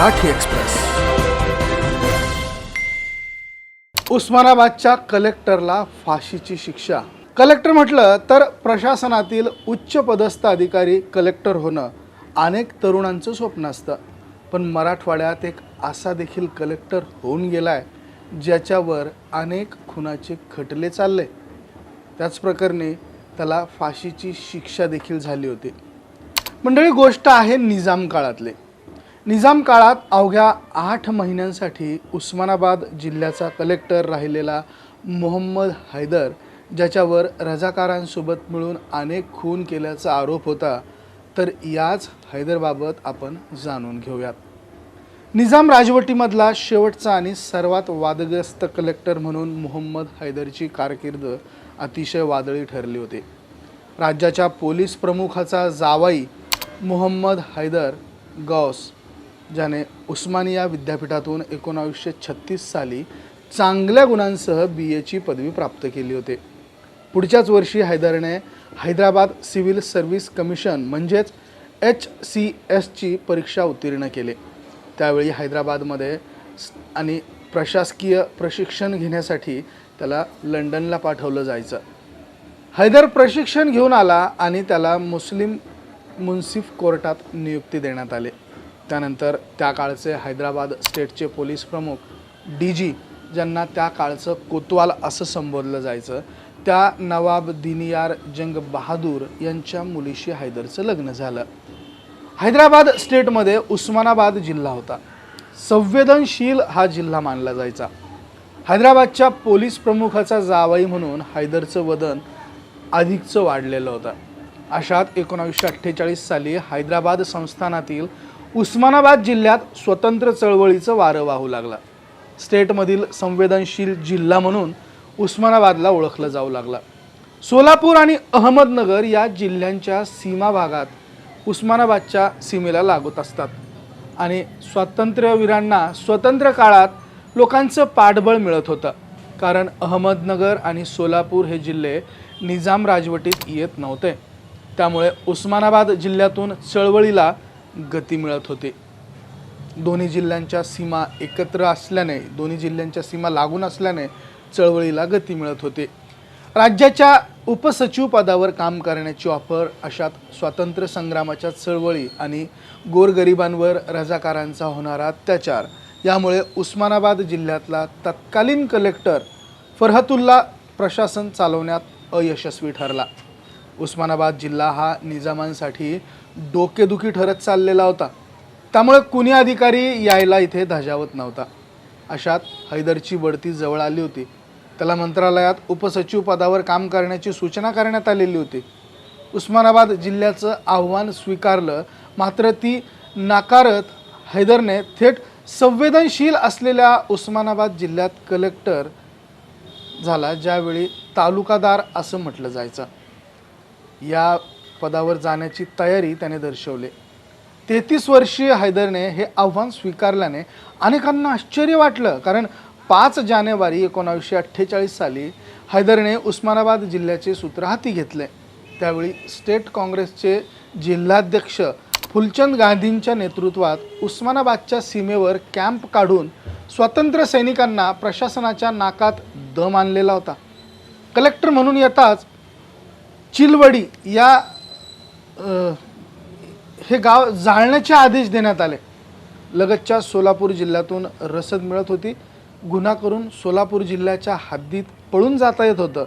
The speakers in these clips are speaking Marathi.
मराठी एक्सप्रेस. उस्मानाबादच्या कलेक्टरला फाशीची शिक्षा. कलेक्टर म्हटलं तर प्रशासनातील उच्च पदस्थ अधिकारी कलेक्टर होणं अनेक तरुणांचं स्वप्न असतं. पण मराठवाड्यात एक असा देखील कलेक्टर होऊन गेलाय ज्याच्यावर अनेक खुनाचे खटले चालले. त्याच प्रकरणी त्याला फाशीची शिक्षा देखील झाली होती. मंडळी गोष्ट आहे निजाम काळातले. निजाम काळात अवघ्या आठ महिन्यांसाठी उस्मानाबाद जिल्ह्याचा कलेक्टर राहिलेला मोहम्मद हैदर ज्याच्यावर रजाकारांसोबत मिळून अनेक खून केल्याचा आरोप होता तर याच हैदरबाबत आपण जाणून घेऊयात. निजाम राजवटीमधला शेवटचा आणि सर्वात वादग्रस्त कलेक्टर म्हणून मोहम्मद हैदरची कारकीर्द अतिशय वादळी ठरली होती. राज्याच्या पोलीस प्रमुखाचा जावाई मोहम्मद हैदर गौस ज्याने उस्मानिया विद्यापीठातून एकोणावीसशे छत्तीस साली चांगल्या गुणांसह बी एची पदवी प्राप्त केली होती. पुढच्याच वर्षी हैदरने हैदराबाद सिव्हिल सर्व्हिस कमिशन म्हणजेच एच सी एसची परीक्षा उत्तीर्ण केली. त्यावेळी हैदराबादमध्ये आणि प्रशासकीय प्रशिक्षण घेण्यासाठी त्याला लंडनला पाठवलं जायचं. हैदर प्रशिक्षण घेऊन आला आणि त्याला मुस्लिम मुन्सिफ कोर्टात नियुक्ती देण्यात आली. त्यानंतर त्या काळचे हैदराबाद स्टेटचे पोलीस प्रमुख डी जी ज्यांना त्या काळचं कोतवाल असं संबोधलं जायचं त्या नवाब दिनियार जंग बहादूर यांच्या मुलीशी हैदरचं लग्न झालं. हैदराबाद स्टेटमध्ये उस्मानाबाद जिल्हा होता. संवेदनशील हा जिल्हा मानला जायचा. हैदराबादच्या पोलीस प्रमुखाचा जावाई म्हणून हैदरचं वदन अधिकचं वाढलेलं होतं. अशात एकोणावीसशे अठ्ठेचाळीस साली हैदराबाद संस्थानातील उस्मानाबाद जिल्ह्यात स्वतंत्र चळवळीचं वारं वाहू लागला. स्टेटमधील संवेदनशील जिल्हा म्हणून उस्मानाबादला ओळखलं जाऊ लागला. सोलापूर आणि अहमदनगर या जिल्ह्यांच्या सीमा भागात उस्मानाबादच्या सीमेला लागत असतात. आणि स्वातंत्र्यवीरांना स्वतंत्र काळात लोकांचं पाठबळ मिळत होतं. कारण अहमदनगर आणि सोलापूर हे जिल्हे निजाम राजवटीत येत नव्हते. त्यामुळे उस्मानाबाद जिल्ह्यातून चळवळीला गती मिळत होती. दोन्ही जिल्ह्यांच्या सीमा एकत्र असल्याने दोन्ही जिल्ह्यांच्या सीमा लागून असल्याने चळवळीला गती मिळत होती. राज्याच्या उपसचिव पदावर काम करण्याची ऑफर अशात स्वातंत्र्य संग्रामाच्या चळवळी आणि गोरगरिबांवर रजाकारांचा होणारा अत्याचार. यामुळे उस्मानाबाद जिल्ह्यातला तत्कालीन कलेक्टर फरहतुल्ला प्रशासन चालवण्यात अयशस्वी ठरला. उस्मानाबाद जिल्हा हा निजामांसाठी डोकेदुखी ठरत चाललेला होता. त्यामुळे कुणी अधिकारी यायला इथे धजावत नव्हता. अशात हैदरची बढती जवळ आली होती. त्याला मंत्रालयात उपसचिव पदावर काम करण्याची सूचना करण्यात आलेली होती. उस्मानाबाद जिल्ह्याचं आव्हान स्वीकारलं मात्र ती नाकारत हैदरने थेट संवेदनशील असलेल्या उस्मानाबाद जिल्ह्यात कलेक्टर झाला ज्यावेळी तालुकादार असं म्हटलं जायचं. या पदावर जाण्याची तयारी त्याने दर्शवली. तेहतीस वर्षीय हैदरने हे आव्हान स्वीकारल्याने अनेकांना आश्चर्य वाटलं. कारण पाच जानेवारी एकोणावीसशे अठ्ठेचाळीस साली हैदरने उस्मानाबाद जिल्ह्याचे सूत्र हाती घेतले. त्यावेळी स्टेट काँग्रेसचे जिल्हाध्यक्ष फुलचंद गांधींच्या नेतृत्वात उस्मानाबादच्या सीमेवर कॅम्प काढून स्वातंत्र्य सैनिकांना प्रशासनाच्या नाकात दम आणलेला होता. कलेक्टर म्हणून येताच चिलवडी या अ, हे गाव जाळण्याचे आदेश देण्यात आले. लगतच्या सोलापूर जिल्ह्यातून रसद मिळत होती. गुन्हा करून सोलापूर जिल्ह्याच्या हद्दीत पळून जाता येत होतं.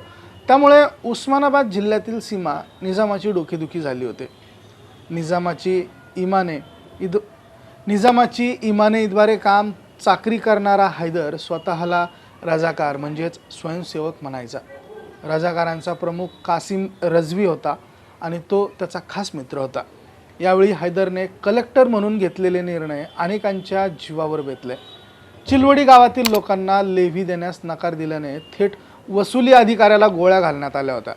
त्यामुळे उस्मानाबाद जिल्ह्यातील सीमा निजामाची डोकेदुखी झाली होती. निजामाची इमाने इद निजामाची इमानेद्वारे काम चाकरी करणारा हैदर स्वतःला रजाकार म्हणजेच स्वयंसेवक म्हणायचा. रजाकारांचा प्रमुख कासिम रजवी होता आणि तो त्याचा खास मित्र होता. यावेळी हैदरने कलेक्टर म्हणून घेतलेले निर्णय अनेकांच्या जीवावर बेतले. चिलवडी गावातील लोकांना लेव्ही देण्यास नकार दिल्याने थेट वसुली अधिकाऱ्याला गोळ्या घालण्यात आल्या होत्या.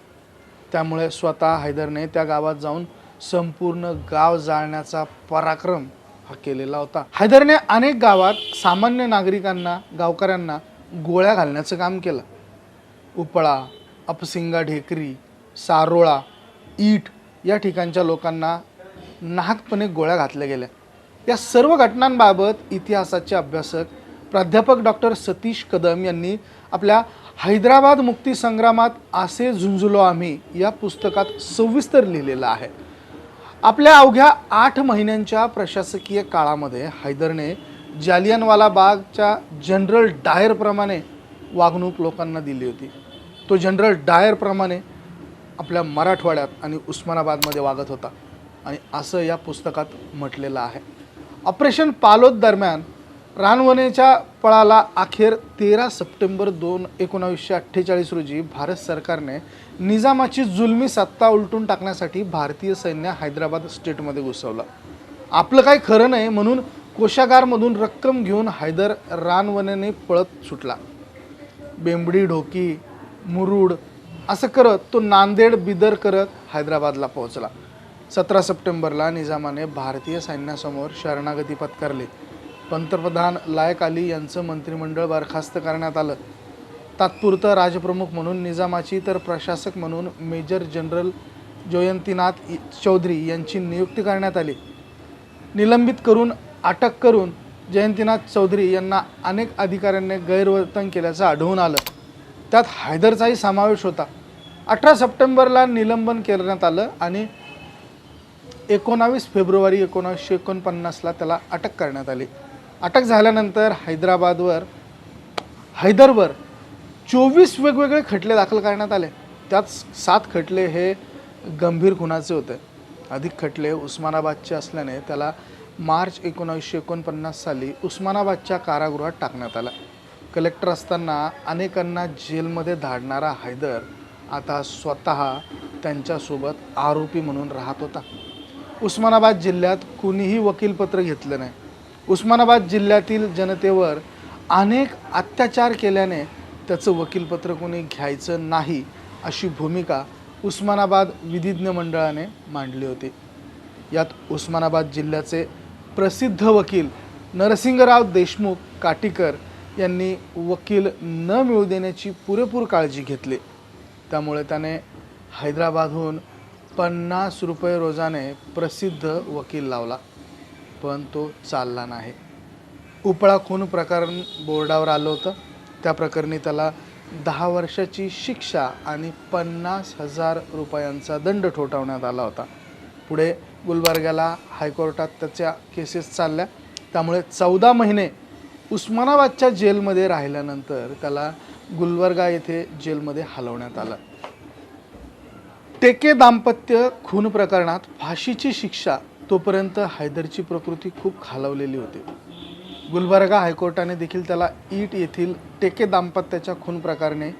त्यामुळे स्वतः हैदरने त्या गावात जाऊन संपूर्ण गाव जाळण्याचा पराक्रम हा केलेला होता. हैदरने अनेक गावात सामान्य नागरिकांना गावकऱ्यांना गोळ्या घालण्याचं काम केलं. उपळा अपसिंगा ढेकरी सारोळा ईट या ठिकाणच्या लोकांना नाहकपणे गोळ्या घातल्या गेल्या. या सर्व घटनांबाबत इतिहासाचे अभ्यासक प्राध्यापक डॉक्टर सतीश कदम यांनी आपल्या हैदराबाद मुक्ती संग्रामात असे झुंझुलो आम्ही या पुस्तकात सविस्तर लिहिलेलं आहे. आपल्या अवघ्या आठ महिन्यांच्या प्रशासकीय काळामध्ये हैदरने जालियनवाला बागच्या जनरल डायरप्रमाणे वागणूक लोकांना दिली होती. तो जनरल डायरप्रमाणे आपल्या मराठवाड्यात आणि उस्मानाबादमध्ये वागत होता. आणि असं या पुस्तकात म्हटलेलं आहे. ऑपरेशन पालोद दरम्यान रानवनेच्या पळाला अखेर तेरा सप्टेंबर दोन एकोणावीसशे अठ्ठेचाळीस रोजी भारत सरकारने निजामाची जुलमी सत्ता उलटून टाकण्यासाठी भारतीय सैन्य हैदराबाद स्टेटमध्ये घुसवलं. आपलं काही खरं नाही म्हणून कोशागारमधून रक्कम घेऊन हैदर रानवनेने पळत सुटला. बेंबडी ढोकी मुरुड असं करत तो नांदेड बिदर करत हैदराबादला पोहोचला. सतरा सप्टेंबरला निजामाने भारतीय सैन्यासमोर शरणागती पत्करली. पंतप्रधान लायक अली यांचं मंत्रिमंडळ बरखास्त करण्यात आलं. तात्पुरतं राजप्रमुख म्हणून निजामाची तर प्रशासक म्हणून मेजर जनरल जयंतीनाथ इ- चौधरी यांची नियुक्ती करण्यात आली. निलंबित करून अटक करून जयंतीनाथ चौधरी यांना अनेक अधिकाऱ्यांनी गैरवर्तन केल्याचं आढळून आलं. त्यात हैदरचाही समावेश होता. अठरा सप्टेंबरला निलंबन करण्यात आलं आणि एकोणावीस फेब्रुवारी एकोणावीसशे एकोणपन्नासला त्याला अटक करण्यात आली. अटक झाल्यानंतर हैदराबादवर हैदरवर चोवीस वेगवेगळे खटले दाखल करण्यात आले. त्यात सात खटले हे गंभीर खुनाचे होते. अधिक खटले उस्मानाबादचे असल्याने त्याला मार्च एकोणावीसशे एकोणपन्नास साली उस्मानाबादच्या कारागृहात टाकण्यात आला. कलेक्टर असताना अनेकांना जेलमध्ये धाडणारा हैदर आता स्वतः त्यांच्यासोबत आरोपी म्हणून राहत होता. उस्मानाबाद जिल्ह्यात कुणीही वकीलपत्र घेतलं नाही. उस्मानाबाद जिल्ह्यातील जनतेवर अनेक अत्याचार केल्याने त्याचं वकीलपत्र कोणी घ्यायचं नाही अशी भूमिका उस्मानाबाद विधिज्ञ मंडळाने मांडली होती. यात उस्मानाबाद जिल्ह्याचे प्रसिद्ध वकील नरसिंगराव देशमुख काटीकर यांनी वकील न मिळू देण्याची पुरेपूर काळजी घेतली. त्यामुळे त्याने हैदराबादहून पन्नास रुपये रोजाने प्रसिद्ध वकील लावला. पण तो चालला नाही. उपळा खून प्रकरण बोर्डावर आलं होतं. त्या प्रकरणी त्याला दहा वर्षाची शिक्षा आणि पन्नास हजार रुपयांचा दंड ठोठावण्यात आला होता. पुढे गुलबर्ग्याला हायकोर्टात त्याच्या केसेस चालल्या. त्यामुळे चौदा महिने उस्मानाबादच्या जेलमध्ये राहिल्यानंतर त्याला गुलबर्गा येथे जेलमध्ये हलवण्यात आलं. टेके दाम्पत्य खून प्रकरणात फाशीची शिक्षा तोपर्यंत हैदरची प्रकृती खूप खालावलेली होती. गुलबर्गा हायकोर्टाने देखील त्याला ईट येथील टेके दाम्पत्याच्या खून प्रकाराने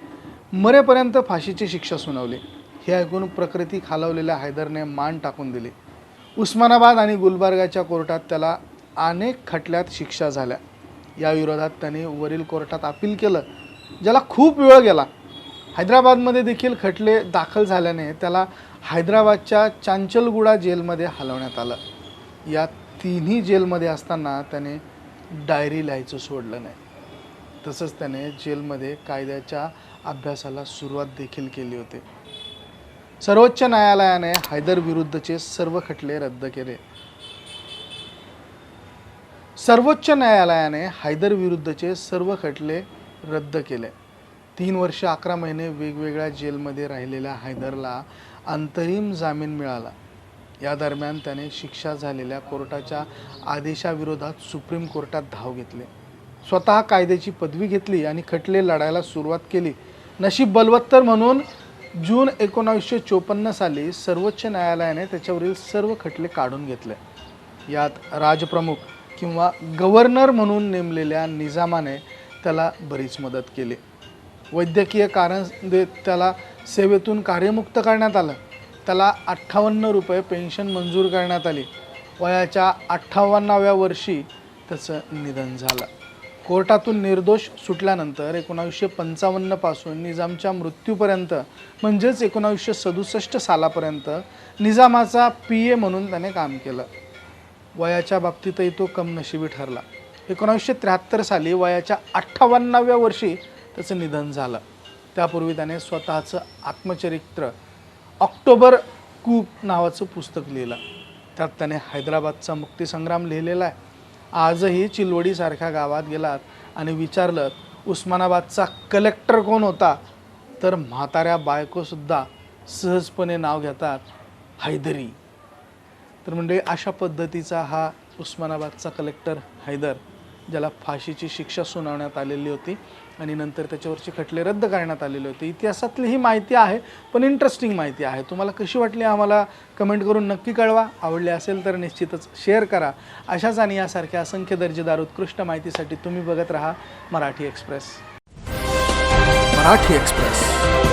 मरेपर्यंत फाशीची शिक्षा सुनावली. हे ऐकून प्रकृती खालावलेल्या हैदरने मान टाकून दिली. उस्मानाबाद आणि गुलबर्गाच्या कोर्टात त्याला अनेक खटल्यात शिक्षा झाल्या. या विरोधात त्याने वरील कोर्टात अपील केलं ज्याला खूप वेळ गेला. हैदराबादमध्ये देखील खटले दाखल झाल्याने त्याला हैदराबादच्या चांचलगुडा जेलमध्ये हलवण्यात आलं. या तिन्ही जेलमध्ये असताना त्याने डायरी लिहायचं सोडलं नाही. तसंच त्याने जेलमध्ये कायद्याच्या अभ्यासाला सुरुवात देखील केली होती. सर्वोच्च न्यायालयाने हैदर विरुद्धचे सर्व खटले रद्द केले. सर्वोच्च न्यायालयाने हैदर विरुद्धचे सर्व खटले रद्द केले. तीन वर्ष अकरा महिने वेगवेगळ्या जेलमध्ये राहिलेल्या हैदरला अंतरिम जामीन मिळाला. या दरम्यान त्याने शिक्षा झालेल्या कोर्टाच्या आदेशाविरोधात सुप्रीम कोर्टात धाव घेतली. स्वतः कायद्याची पदवी घेतली आणि खटले लढायला सुरुवात केली. नशीब बलवत्तर म्हणून जून एकोणावीसशे चोपन्न साली सर्वोच्च न्यायालयाने त्याच्यावरील सर्व खटले काढून घेतले. यात राजप्रमुख किंवा गव्हर्नर म्हणून नेमलेल्या निजामाने त्याला बरीच मदत केली. वैद्यकीय कारण देत त्याला सेवेतून कार्यमुक्त करण्यात आलं. त्याला अठ्ठावन्न रुपये पेन्शन मंजूर करण्यात आली. वयाच्या अठ्ठावन्नाव्या वर्षी त्याचं निधन झालं. कोर्टातून निर्दोष सुटल्यानंतर एकोणावीसशे पंचावन्नपासून निजामच्या मृत्यूपर्यंत म्हणजेच एकोणावीसशे सदुसष्ट सालापर्यंत निजामाचा पी ए म्हणून त्याने काम केलं. वयाच्या बाबतीतही तो कमनशिबी ठरला. एकोणावीसशे त्र्याहत्तर साली वयाच्या अठ्ठावन्नाव्या वर्षी त्याचं निधन झालं. त्यापूर्वी त्याने स्वतःचं आत्मचरित्र ऑक्टोबर कूप नावाचं पुस्तक लिहिलं. त्यात त्याने हैदराबादचा मुक्तीसंग्राम लिहिलेला आहे. आजही चिलवडीसारख्या गावात गेलात आणि विचारलं उस्मानाबादचा कलेक्टर कोण होता? तर म्हाताऱ्या बायकोसुद्धा सहजपणे नाव घेतात हैदरी. तर म्हणजे अशा पद्धतीचा हा उस्मानाबादचा कलेक्टर हैदर ज्याला फाशीची शिक्षा सुनावण्यात आलेली होती आणि नंतर त्याच्यावरचे खटले रद्द करण्यात आलेले होते. इतिहासातली ही माहिती आहे पण इंटरेस्टिंग माहिती आहे. तुम्हाला कशी वाटली आम्हाला कमेंट करून नक्की कळवा. आवडली असेल तर निश्चितच शेअर करा. अशाच आणि यासारख्या असंख्य दर्जेदार उत्कृष्ट माहितीसाठी तुम्ही बघत राहा मराठी एक्सप्रेस. मराठी एक्सप्रेस.